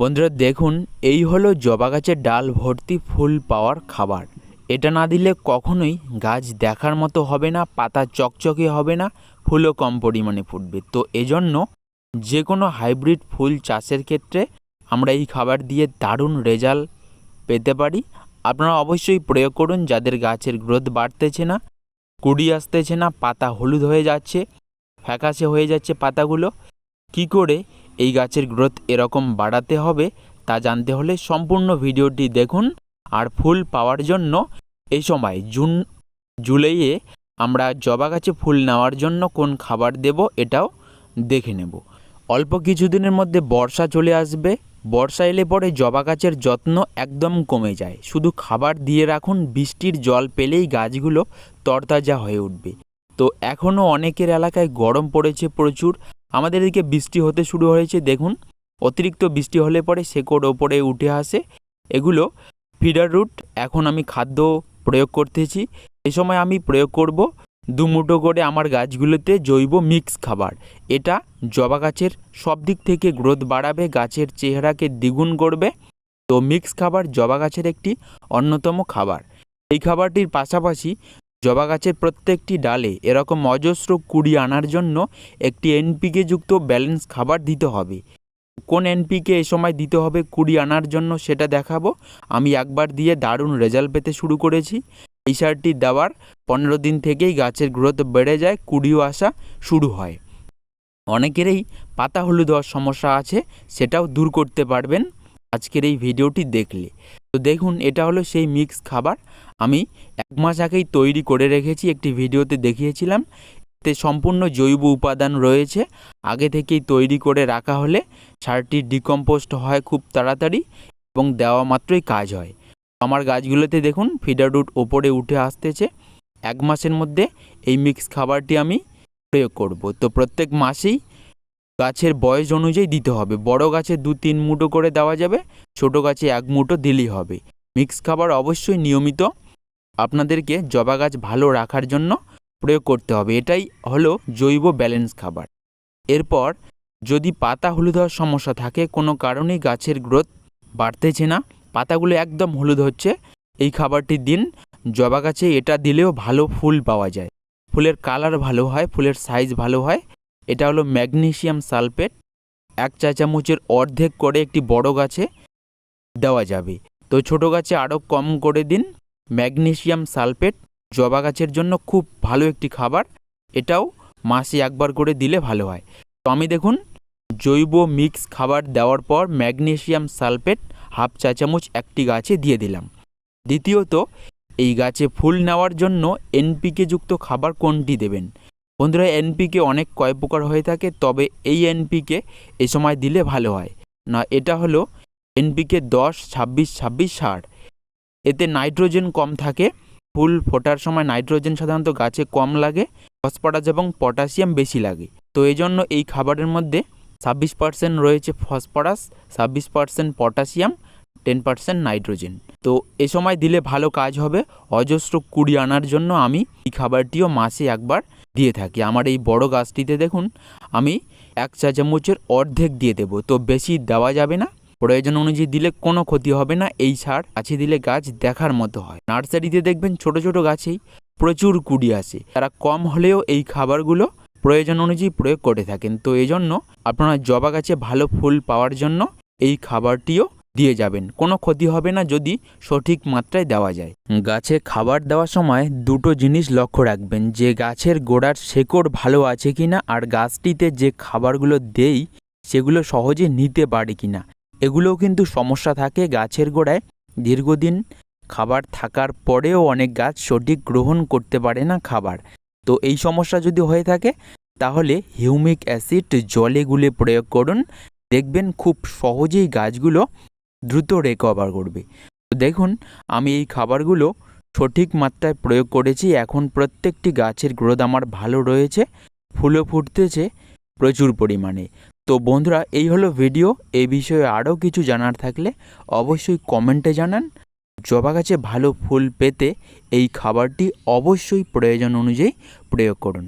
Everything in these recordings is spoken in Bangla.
বন্ধুরা, দেখুন, এই হলো জবা গাছের ডাল ভর্তি ফুল পাওয়ার খাবার। এটা না দিলে কখনোই গাছ দেখার মতো হবে না, পাতা চকচকে হবে না, ফুলও কম পরিমাণে ফুটবে। তো এজন্য যে কোনো হাইব্রিড ফুল চাষের ক্ষেত্রে আমরা এই খাবার দিয়ে দারুণ রেজাল্ট পেতে পারি। আপনারা অবশ্যই প্রয়োগ করুন, যাদের গাছের গ্রোথ বাড়তেছে না, কুড়ি আসতেছে না, পাতা হলুদ হয়ে যাচ্ছে, ফ্যাকাশে হয়ে যাচ্ছে পাতাগুলো। কি করে এই গাছের গ্রোথ এরকম বাড়াতে হবে তা জানতে হলে সম্পূর্ণ ভিডিওটি দেখুন আর ফুল পাওয়ার জন্য এই সময় জুন, জুলাইয়ে আমরা জবা গাছে ফুল নেওয়ার জন্য কোন খাবার দেব এটাও দেখে নেব। অল্প কিছুদিনের মধ্যে বর্ষা চলে আসবে। বর্ষা এলে পরে জবা গাছের যত্ন একদম কমে যায়। শুধু খাবার দিয়ে রাখুন, বৃষ্টির জল পেলেই গাছগুলো তরতাজা হয়ে উঠবে। তো এখনও অনেকের এলাকায় গরম পড়েছে প্রচুর। আমাদের এদিকে বৃষ্টি হতে শুরু হয়েছে, দেখুন। অতিরিক্ত বৃষ্টি হলে পরে শেকড় ওপরে উঠে আসে। এগুলো ফিডার রুট। এখন আমি খাদ্য প্রয়োগ করতেছি। এ সময় আমি প্রয়োগ করব দু মুঠো করে আমার গাছগুলোতে জৈব মিক্স খাবার। এটা জবা গাছের সব দিক থেকে গ্রোথ বাড়াবে, গাছের চেহারাকে দ্বিগুণ করবে। তো মিক্স খাবার জবা গাছের একটি অন্যতম খাবার। এই খাবারটির পাশাপাশি জবা গাছের প্রত্যেকটি ডালে এরকম অজস্র কুড়ি আনার জন্য একটি এনপিকে যুক্ত ব্যালেন্স খাবার দিতে হবে। কোন এনপিকে এ সময় দিতে হবে কুড়ি আনার জন্য সেটা দেখাবো। আমি একবার দিয়ে দারুণ রেজাল্ট পেতে শুরু করেছি। এই সারটি দেওয়ার পনেরো দিন থেকেই গাছের গ্রোথ বেড়ে যায়, কুড়িও আসা শুরু হয়। অনেকেরই পাতা হলুদ হওয়ার সমস্যা আছে, সেটাও দূর করতে পারবেন। আজকের এই ভিডিওটি দেখলে। দেখুন, এটা হলো সেই মিক্স খাবার। আমি এক মাস আগেই তৈরি করে রেখেছি, একটি ভিডিওতে দেখিয়েছিলাম। এতে সম্পূর্ণ জৈব উপাদান রয়েছে। আগে থেকেই তৈরি করে রাখা হলে সারটি ডিকম্পোস্ট হয় খুব তাড়াতাড়ি এবং দেওয়া মাত্রই কাজ হয়। আমার গাছগুলোতে দেখুন ফিডার রুট ওপরে উঠে আসতেছে। এক মাসের মধ্যে এই মিক্স খাবারটি আমি প্রয়োগ করব। তো প্রত্যেক মাসেই গাছের বয়স অনুযায়ী দিতে হবে। বড় গাছে দু তিন মুঠো করে দেওয়া যাবে, ছোট গাছে এক মুঠো দিলেই হবে। মিক্স খাবার অবশ্যই নিয়মিত আপনাদেরকে জবা গাছ ভালো রাখার জন্য প্রয়োগ করতে হবে। এটাই হলো জৈব ব্যালেন্স খাবার। এরপর যদি পাতা হলুদ হওয়ার সমস্যা থাকে, কোনো কারণেই গাছের গ্রোথ বাড়তেছে না। পাতাগুলো একদম হলুদ হচ্ছে। এই খাবারটি দিন। জবা গাছে এটা দিলেও ভালো ফুল পাওয়া যায়। ফুলের কালার ভালো হয়, ফুলের সাইজ ভালো হয়। এটা হলো ম্যাগনেসিয়াম সালফেট। এক চা চামচের অর্ধেক করে একটি বড় গাছে দেওয়া যাবে। তো ছোট গাছে আরও কম করে দিন। ম্যাগনেসিয়াম সালফেট জবা গাছের জন্য খুব ভালো একটি খাবার। এটাও মাসে একবার করে দিলে ভালো হয়। তো আমি দেখুন, জৈব মিক্স খাবার দেওয়ার পর ম্যাগনেসিয়াম সালফেট হাফ চা চামচ একটি গাছে দিয়ে দিলাম। দ্বিতীয়ত, এই গাছে ফুল নেওয়ার জন্য এনপিকে যুক্ত খাবার কোনটি দেবেন? বন্ধুরা এনপিকে অনেক কয় প্রকার হয়ে থাকে, তবে এই এনপিকে এ সময় দিলে ভালো হয়। না, এটা হলো এনপিকে দশ, ছাব্বিশ ছাব্বিশ, ষাট। এতে নাইট্রোজেন কম থাকে, ফুল ফোটার সময় নাইট্রোজেন সাধারণত গাছে কম লাগে, ফসফরাস এবং পটাশিয়াম বেশি লাগে। তো এই জন্য এই খাবারের মধ্যে ছাব্বিশ পার্সেন্ট রয়েছে ফসফরাস, ছাব্বিশ percent potassium, ten percent nitrogen. তো এ সময় দিলে ভালো কাজ হবে, অজস্র কুড়ি আনার জন্য আমি এই খাবারটিও মাসে একবার দিয়ে থাকি। আমার এই বড় গাছটিতে দেখুন, আমি এক চা চামচের অর্ধেক দিয়ে দেবো। তো বেশি দেওয়া যাবে না। প্রয়োজন অনুযায়ী দিলে কোনো ক্ষতি হবে না। এই সার গাছে দিলে গাছ দেখার মতো হয়। নার্সারিতে দেখবেন ছোট ছোট গাছেই প্রচুর কুড়ি আসে। তারা কম হলেও এই খাবারগুলো প্রয়োজন অনুযায়ী প্রয়োগ করে থাকেন। তো এই জন্য আপনারা জবা গাছে ভালো ফুল পাওয়ার জন্য এই খাবারটিও দিয়ে যাবেন। কোনো ক্ষতি হবে না যদি সঠিক মাত্রায় দেওয়া যায়। গাছে খাবার দেওয়ার সময় দুটো জিনিস লক্ষ্য রাখবেন, যে গাছের গোড়ার শেকড় ভালো আছে কিনা আর গাছটিতে যে খাবারগুলো দেই, সেগুলো সহজে নিতে পারে কিনা। এগুলোও কিন্তু সমস্যা থাকে গাছের গোড়ায়। দীর্ঘদিন খাবার থাকার পরেও অনেক গাছ সঠিক গ্রহণ করতে পারে না খাবার। তো এই সমস্যা যদি হয়ে থাকে, তাহলে হিউমিক অ্যাসিড জলে গুলে প্রয়োগ করুন। দেখবেন খুব সহজেই গাছগুলো দ্রুত রেকভার করবে। দেখুন, আমি এই খাবারগুলো সঠিক মাত্রায় প্রয়োগ করেছি। এখন প্রত্যেকটি গাছের গ্রোথ আমার ভালো রয়েছে, ফুলও ফুটতেছে প্রচুর পরিমাণে। তো বন্ধুরা, এই হলো ভিডিও এই বিষয়ে আরও কিছু জানার থাকলে অবশ্যই কমেন্টে জানান। জবা গাছে ভালো ফুল পেতে এই খাবারটি অবশ্যই প্রয়োজন অনুযায়ী প্রয়োগ করুন।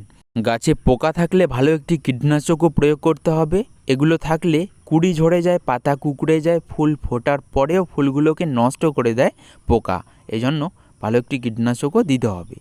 গাছে পোকা থাকলে ভালো একটি কীটনাশকও প্রয়োগ করতে হবে। এগুলো থাকলে কুড়ি ঝরে যায়, পাতা কুকুড়ে যায়, ফুল ফোটার পরেও ফুলগুলোকে নষ্ট করে দেয় পোকা। এজন্য ভালো একটি কীটনাশকও দিতে হবে।